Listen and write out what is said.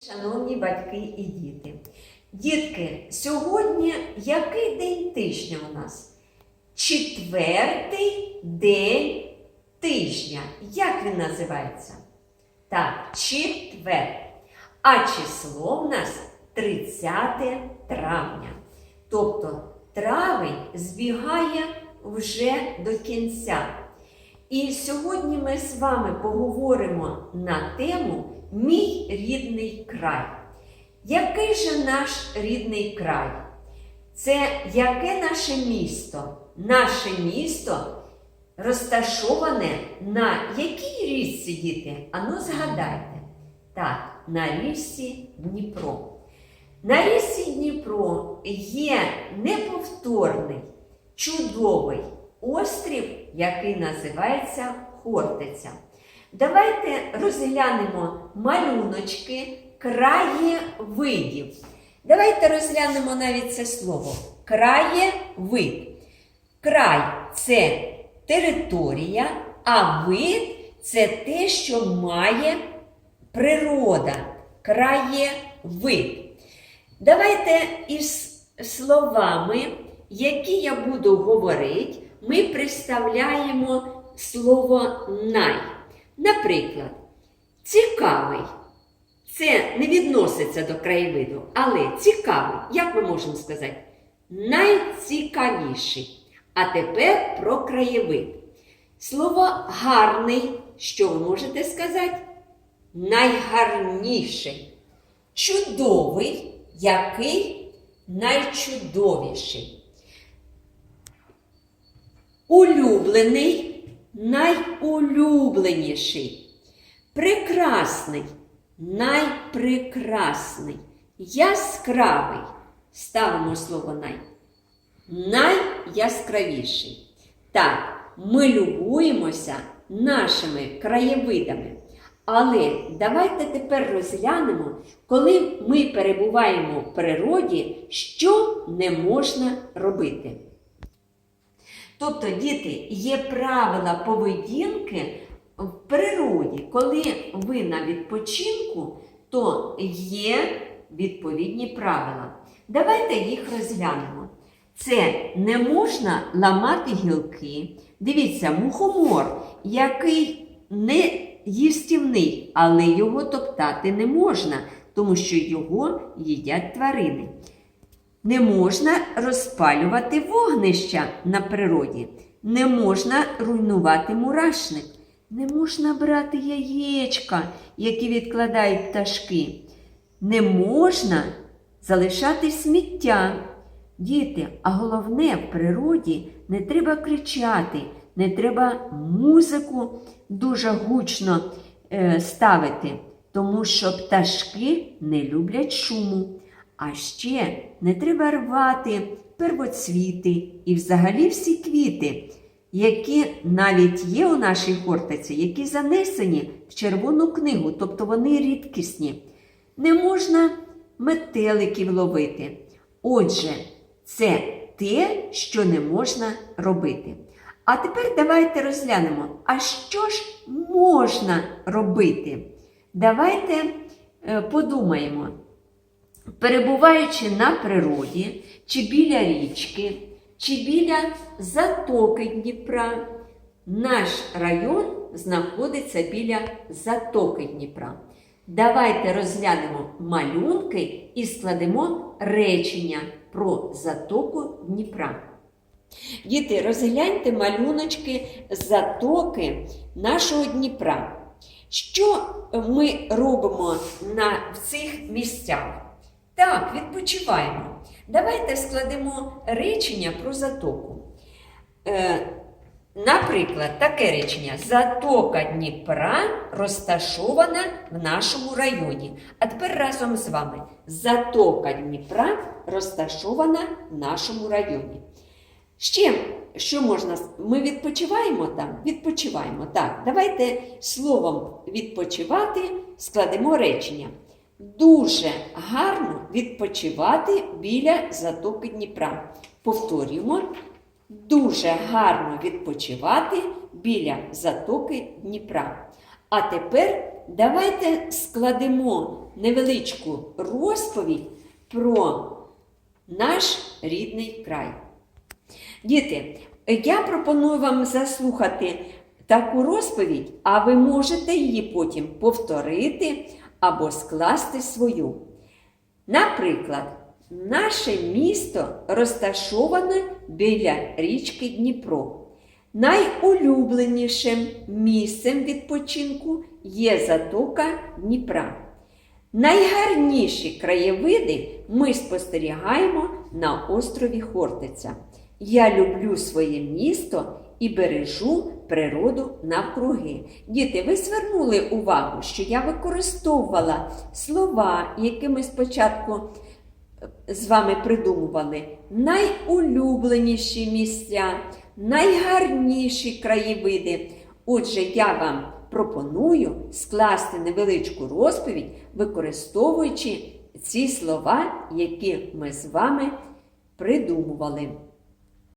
Шановні батьки і діти. Дітки, сьогодні який день тижня у нас? Четвертий день тижня. Як він називається? Так, четвер. А число в нас 30 травня. Тобто травень збігає вже до кінця. І сьогодні ми з вами поговоримо на тему Мій рідний край. Який же наш рідний край? Це яке наше місто? Наше місто розташоване на якій річці, діти? Ану згадайте. Так, на річці Дніпро. На річці Дніпро є неповторний, чудовий острів, який називається Хортиця. Давайте розглянемо малюночки краєвидів. Давайте розглянемо навіть це слово. Краєвид. Край це територія, а вид це те, що має природа. Краєвид. Давайте із словами, які я буду говорити, ми представляємо слово най. Наприклад, цікавий. Це не відноситься до краєвиду, але цікавий, як ми можемо сказати, найцікавіший. А тепер про краєвид. Слово гарний, що ви можете сказати? Найгарніший. Чудовий, який найчудовіший. Улюблений, найулюбленіший. Прекрасний, найпрекрасний. Яскравий. Ставимо слово най. Найяскравіший. Так, ми любуємося нашими краєвидами. Але давайте тепер розглянемо, коли ми перебуваємо в природі, що не можна робити. Тобто, діти, є правила поведінки в природі. Коли ви на відпочинку, то є відповідні правила. Давайте їх розглянемо. Це не можна ламати гілки. Дивіться, мухомор, який не їстівний, але його топтати не можна, тому що його їдять тварини. Не можна розпалювати вогнища на природі, не можна руйнувати мурашник, не можна брати яєчка, які відкладають пташки, не можна залишати сміття. Діти, а головне в природі не треба кричати, не треба музику дуже гучно е, ставити, тому що пташки не люблять шуму. А ще не треба рвати первоцвіти і взагалі всі квіти, які навіть є у нашій хортиці, які занесені в червону книгу, тобто вони рідкісні. Не можна метеликів ловити. Отже, це те, що не можна робити. А тепер давайте розглянемо, а що ж можна робити? Давайте е, подумаємо. Перебуваючи на природі, чи біля річки, чи біля затоки Дніпра, наш район знаходиться біля затоки Дніпра. Давайте розглянемо малюнки і складемо речення про затоку Дніпра. Діти, розгляньте малюночки затоки нашого Дніпра. Що ми робимо на, цих місцях? Так, відпочиваємо. Давайте складемо речення про затоку. Е, наприклад, таке речення: Затока Дніпра розташована в нашому районі. А тепер разом з вами. Затока Дніпра розташована в нашому районі. Ще, що можна? Ми відпочиваємо там? Відпочиваємо. Так, давайте словом відпочивати складемо речення. Дуже гарно відпочивати біля затоки Дніпра. Повторюємо. Дуже гарно відпочивати біля затоки Дніпра. А тепер давайте складемо невеличку розповідь про наш рідний край. Діти, я пропоную вам заслухати таку розповідь, а ви можете її потім повторити або скласти свою. Наприклад, наше місто розташоване біля річки Дніпро. Найулюбленішим місцем відпочинку є затока Дніпра. Найгарніші краєвиди ми спостерігаємо на острові Хортиця. Я люблю своє місто і бережу природу навкруги. Діти, ви звернули увагу, що я використовувала слова, які ми спочатку е, з вами придумували. Найулюбленіші місця, найгарніші краєвиди. Отже, я вам пропоную скласти невеличку розповідь, використовуючи ці слова, які ми з вами придумували.